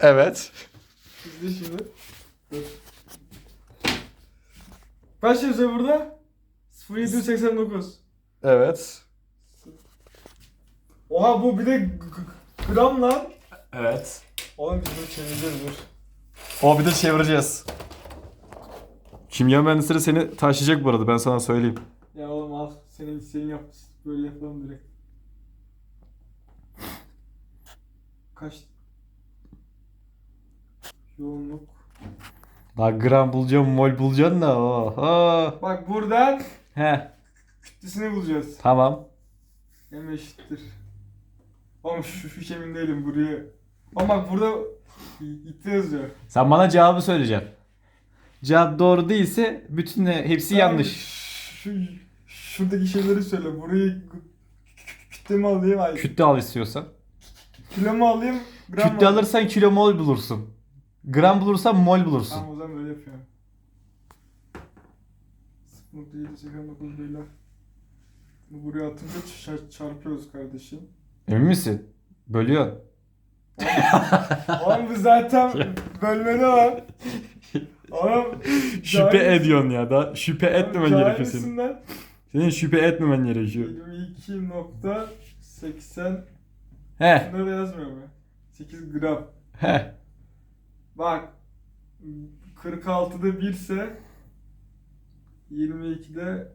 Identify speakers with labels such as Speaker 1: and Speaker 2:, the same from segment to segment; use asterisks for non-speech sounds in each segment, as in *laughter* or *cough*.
Speaker 1: Evet.
Speaker 2: İzle şimdi. Dur. Kaç yazıyor burada? 0789.
Speaker 1: Evet.
Speaker 2: Oha bu bir de g- g- gram lan.
Speaker 1: Evet.
Speaker 2: Oğlum biz bunu çevireceğiz dur.
Speaker 1: O bir de çevireceğiz. Kimya mühendisleri seni taşıyacak bu arada ben sana söyleyeyim.
Speaker 2: Ya oğlum al. Senin senin yap. Böyle yapalım direkt. Kaç? Yoğunluk.
Speaker 1: Daha gram bulacağım, mol bulacaksın da. Oho.
Speaker 2: Bak buradan
Speaker 1: He.
Speaker 2: kütlesini bulacağız.
Speaker 1: Tamam.
Speaker 2: M eşittir. Oğlum şu, şu emin değilim buraya. Ama bak burada itti yazıyor.
Speaker 1: Sen bana cevabı söyleyeceksin. Cevap doğru değilse bütün hepsi yanlış.
Speaker 2: Şu, şuradaki şeyleri söyle. Burayı kütle mi alayım? Ay,
Speaker 1: Kütle al istiyorsan.
Speaker 2: kilo mu alayım? Gram mı
Speaker 1: Kütle
Speaker 2: alayım?
Speaker 1: alırsan kilo mol bulursun. Gram bulursan mol bulursun.
Speaker 2: Tamam o zaman böyle yapıyorum. 0.789 beyler. Bunu buraya atınca ç- çarpıyoruz kardeşim.
Speaker 1: Emin misin? Bölüyorsun.
Speaker 2: Oğlum bu zaten bölmeli var. Oğlum
Speaker 1: şüphe
Speaker 2: cahil-
Speaker 1: ediyorsun ya da şüphe etmemen
Speaker 2: Cahil
Speaker 1: gerekiyor senin.
Speaker 2: misin lan?
Speaker 1: Senin şüphe etmemen gerekiyor.
Speaker 2: 22.80
Speaker 1: He.
Speaker 2: Bunları da yazmıyor mu? 8 gram.
Speaker 1: He.
Speaker 2: Bak 46'da 1 ise 22'de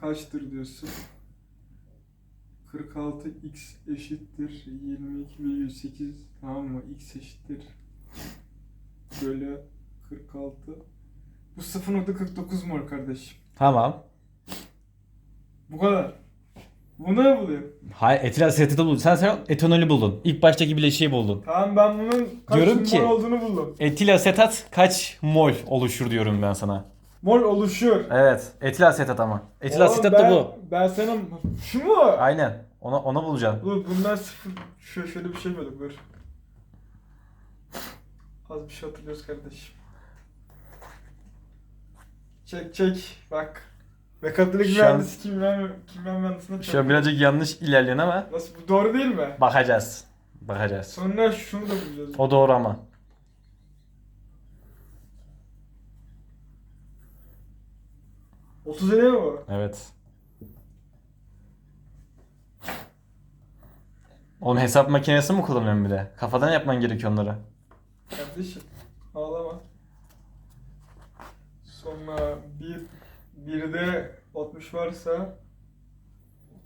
Speaker 2: kaçtır diyorsun? 46 x eşittir 22,8 tamam mı? x eşittir bölü 46 bu 0.49 mol kardeşim.
Speaker 1: Tamam.
Speaker 2: Bu kadar. Bunu ne bulayım?
Speaker 1: Hayır etil aseteti buldun. Sen sen etanolü buldun. İlk baştaki bileşiği buldun.
Speaker 2: Tamam ben bunun kaç
Speaker 1: Diyorum
Speaker 2: mol
Speaker 1: ki-
Speaker 2: olduğunu buldum.
Speaker 1: Etil asetat kaç mol oluşur diyorum ben sana.
Speaker 2: Mol oluşuyor.
Speaker 1: Evet. Etil asetat ama. Etil
Speaker 2: Oğlum
Speaker 1: asetat
Speaker 2: ben,
Speaker 1: da bu.
Speaker 2: Ben sana şu mu?
Speaker 1: Aynen. Ona ona bulacaksın.
Speaker 2: Dur bundan sıfır şöyle, şöyle bir şey böyle dur. Az bir şey hatırlıyoruz kardeşim. Çek çek bak. Mekatronik
Speaker 1: Şu an-
Speaker 2: mühendisi kimya, kimya mühendisine
Speaker 1: Şu an birazcık yanlış ilerliyorsun ama
Speaker 2: Nasıl bu doğru değil mi?
Speaker 1: bakacağız. Bakacağız.
Speaker 2: Sonra şunu da bulacağız.
Speaker 1: O doğru ama.
Speaker 2: Otuz mi bu?
Speaker 1: Evet. Oğlum hesap makinesi mi kullanıyorsun bir de? Kafadan yapman gerekiyor onları.
Speaker 2: Kardeşim ağlama. Sonra bir bir de 60 varsa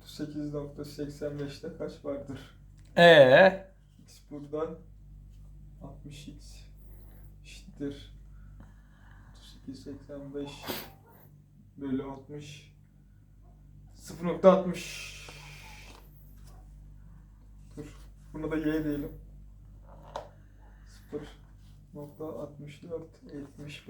Speaker 2: 38.85'te kaç vardır?
Speaker 1: Ee,
Speaker 2: X buradan 60x eşittir. 38.85 bölü 60 0.60 Dur buna da y diyelim. 0.64 75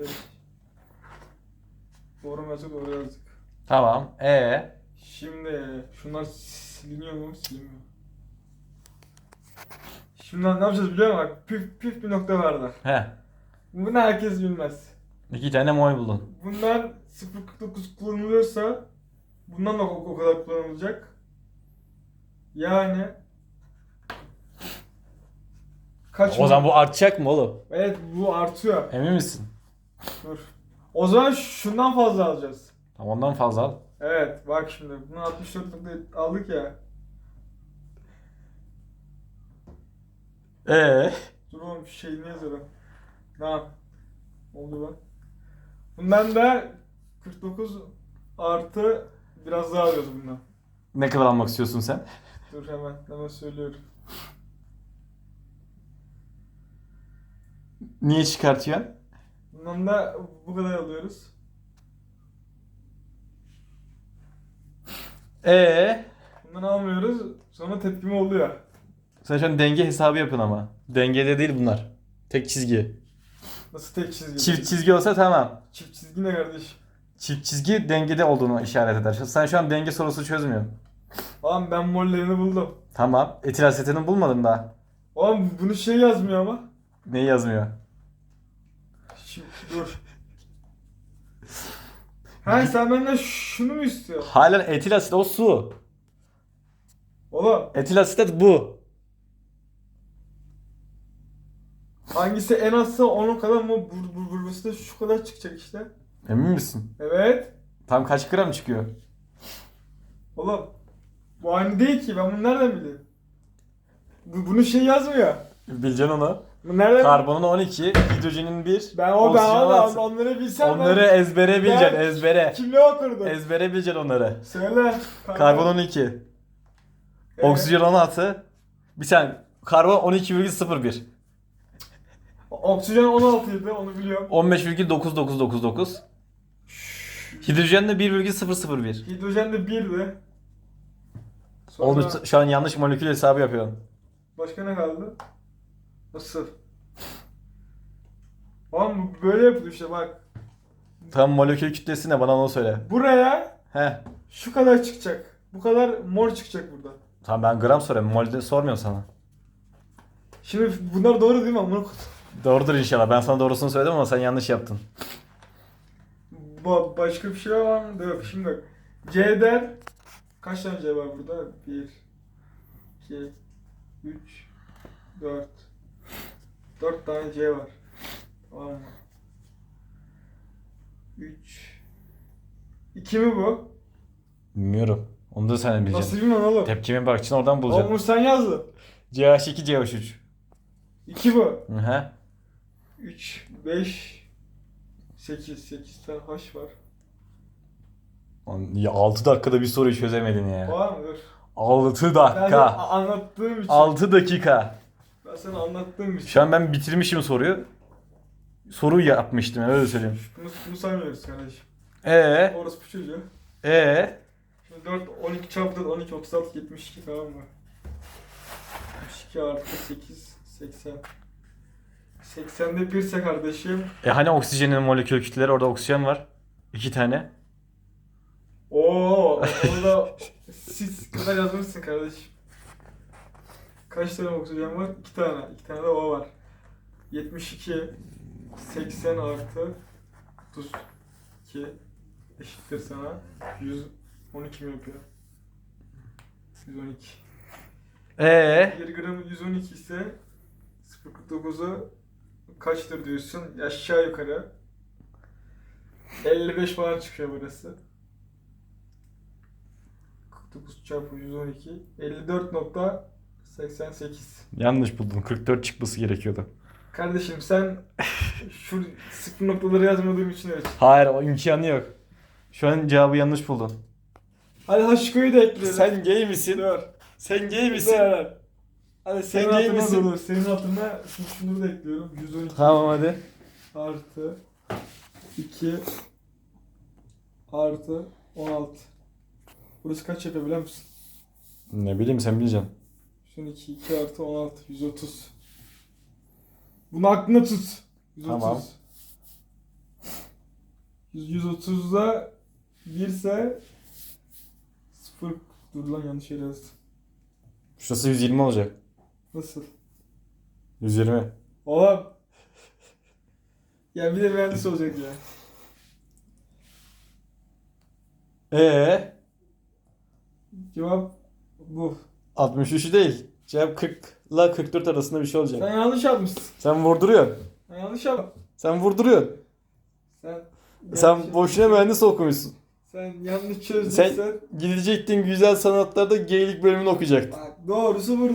Speaker 2: Doğru mu doğru yazdık
Speaker 1: tamam. Ee,
Speaker 2: Şimdi şunlar siliniyor mu? Silinmiyor. Şimdi ne yapacağız biliyor musun? Bak püf püf bir nokta vardı.
Speaker 1: he.
Speaker 2: Bunu herkes bilmez.
Speaker 1: İki tane mol buldun.
Speaker 2: Bundan 0.49 kullanılıyorsa bundan da o, o kadar kullanılacak. Yani kaç
Speaker 1: O zaman bu artacak mı oğlum?
Speaker 2: Evet bu artıyor.
Speaker 1: Emin misin?
Speaker 2: Dur. O zaman şundan fazla alacağız.
Speaker 1: Tamam ondan fazla al.
Speaker 2: Evet bak şimdi bunu 64 aldık ya.
Speaker 1: Ee,
Speaker 2: Dur oğlum şeyini yazalım. Tamam. Oldu bak. Bundan da 49 artı biraz daha alıyoruz bundan.
Speaker 1: ne kadar almak istiyorsun sen?
Speaker 2: Dur hemen hemen söylüyorum.
Speaker 1: Niye çıkartıyorsun?
Speaker 2: Bundan da bu kadar alıyoruz.
Speaker 1: Ee,
Speaker 2: Bundan almıyoruz. Sonra tepkime oluyor.
Speaker 1: sen şu an denge hesabı yapın ama. Dengede değil bunlar. Tek çizgi.
Speaker 2: Nasıl tek çizgi?
Speaker 1: Çift çizgi olsa tamam.
Speaker 2: Çift çizgi ne kardeş?
Speaker 1: Çift çizgi dengede olduğunu işaret eder. Sen şu an denge sorusu çözmüyorsun.
Speaker 2: Oğlum ben mollerini buldum.
Speaker 1: Tamam. Etil asetini bulmadın daha.
Speaker 2: Oğlum bunu şey yazmıyor ama.
Speaker 1: Neyi yazmıyor?
Speaker 2: Dur. Ha sen benden şunu mu istiyorsun?
Speaker 1: Halen etil asit o su.
Speaker 2: Oğlum
Speaker 1: Etil asetat bu.
Speaker 2: Hangisi en azsa onun kadar mı bur bur burması da şu kadar çıkacak işte.
Speaker 1: Emin misin?
Speaker 2: Evet.
Speaker 1: Tam kaç gram çıkıyor?
Speaker 2: Oğlum bu aynı değil ki ben bunu nereden bileyim? Bu, bunu şey yazmıyor.
Speaker 1: Bileceksin onu.
Speaker 2: Nereden
Speaker 1: Karbonun 12, hidrojenin 1.
Speaker 2: Ben o ben o da onları bilsem
Speaker 1: Onları
Speaker 2: ben
Speaker 1: ezbere bileceksin,
Speaker 2: Ben-
Speaker 1: ezbere.
Speaker 2: kimle okurdum?
Speaker 1: Ezbere bileceksin onları.
Speaker 2: Söyle.
Speaker 1: Karbon 12,
Speaker 2: Evet.
Speaker 1: oksijen 16. Bir sen karbon 12,01.
Speaker 2: Oksijen 16 idi onu biliyorum.
Speaker 1: 15,9999. Hidrojen de 1,001.
Speaker 2: Hidrojen de 1'di. Sonra
Speaker 1: Oğlum şu an yanlış molekül hesabı yapıyorsun.
Speaker 2: başka ne kaldı? Nasıl? Oğlum bu böyle yapılıyor işte bak.
Speaker 1: Tam molekül kütlesi ne bana onu söyle.
Speaker 2: Buraya
Speaker 1: He.
Speaker 2: şu kadar çıkacak. Bu kadar mor çıkacak burada.
Speaker 1: Tamam ben gram soruyorum. Molde sormuyorum sana.
Speaker 2: Şimdi bunlar doğru değil mi amına koyayım?
Speaker 1: Doğrudur inşallah. Ben sana doğrusunu söyledim ama sen yanlış yaptın.
Speaker 2: Ba- başka bir şey var mı? Yok şimdi bak. C'den kaç tane C var burada? 1 2 3 4 4 tane C var. Tamam mı? 3 2 mi bu?
Speaker 1: Bilmiyorum. Onu da sen bileceksin.
Speaker 2: Nasıl bilmem oğlum?
Speaker 1: Tepkime bakacaksın oradan
Speaker 2: Oğlum
Speaker 1: bulacaksın.
Speaker 2: bunu sen yazdın.
Speaker 1: CH2, CH3.
Speaker 2: 2 bu.
Speaker 1: Hı hı.
Speaker 2: 3 5 8 8 tane H var.
Speaker 1: Lan Ya 6 dakikada bir soruyu çözemedin ya.
Speaker 2: Var mı? Dur.
Speaker 1: 6
Speaker 2: Ben sana
Speaker 1: dakika.
Speaker 2: anlattığım için.
Speaker 1: 6 dakika.
Speaker 2: Ben sana anlattığım için.
Speaker 1: Şu an ben bitirmişim soruyu. Soru yapmıştım öyle söyleyeyim.
Speaker 2: Bunu, bunu saymıyoruz kardeşim.
Speaker 1: Ee,
Speaker 2: Orası bu çocuğu.
Speaker 1: ee.
Speaker 2: Şimdi 4, 12 çarpı 4, 12, 36, 72 tamam mı? 72 artı 8, 80. 80'de 1 ise kardeşim.
Speaker 1: E hani oksijenin molekül kütleleri orada oksijen var. 2 tane.
Speaker 2: Oo, onu da *laughs* siz kadar yazmışsın kardeşim. Kaç tane oksijen var? 2 tane. 2 tane de O var. 72, 80 artı 32 eşittir sana. 112 mi yapıyor? 112.
Speaker 1: Ee,
Speaker 2: 1 gramı 112 ise 0.49'u kaçtır diyorsun? Aşağı yukarı. 55 falan çıkıyor burası. 49 çarpı 112 54.88
Speaker 1: yanlış buldun. 44 çıkması gerekiyordu.
Speaker 2: Kardeşim sen *laughs* şu sıfır noktaları yazmadığım için evet.
Speaker 1: Hayır o imkanı yok. Şu an cevabı yanlış buldun.
Speaker 2: Hadi Haşiko'yu da ekleyelim.
Speaker 1: Sen gay misin?
Speaker 2: Dur.
Speaker 1: Sen gay
Speaker 2: Dur. Hadi
Speaker 1: Sen
Speaker 2: senin
Speaker 1: gay
Speaker 2: hatırına
Speaker 1: misin?
Speaker 2: dur. Senin hatırına şimdi şunu da ekliyorum. 112
Speaker 1: Tamam hadi.
Speaker 2: artı 2 artı 16. Burası kaç yapıyor biliyor musun?
Speaker 1: Ne bileyim sen bileceksin.
Speaker 2: Şunun 2, 2 artı 16, 130. Bunu aklına tut. 130.
Speaker 1: Tamam.
Speaker 2: 130'da 1 ise 0 dur lan yanlış yere yazdım.
Speaker 1: Şurası 120 olacak.
Speaker 2: Nasıl?
Speaker 1: 120.
Speaker 2: Oğlum. Ya bir de mühendis olacak ya.
Speaker 1: Ee,
Speaker 2: Cevap bu.
Speaker 1: 63 değil. Cevap 40 ile 44 arasında bir şey olacak.
Speaker 2: Sen yanlış yapmışsın.
Speaker 1: Sen vurduruyorsun.
Speaker 2: Sen yanlış yap.
Speaker 1: Sen vurduruyorsun.
Speaker 2: Sen
Speaker 1: Sen boşuna mühendis okumuşsun.
Speaker 2: Sen yanlış çözdün
Speaker 1: Sen
Speaker 2: sen.
Speaker 1: gidecektin güzel sanatlarda geylik bölümünü okuyacaktın.
Speaker 2: Bak doğrusu burada.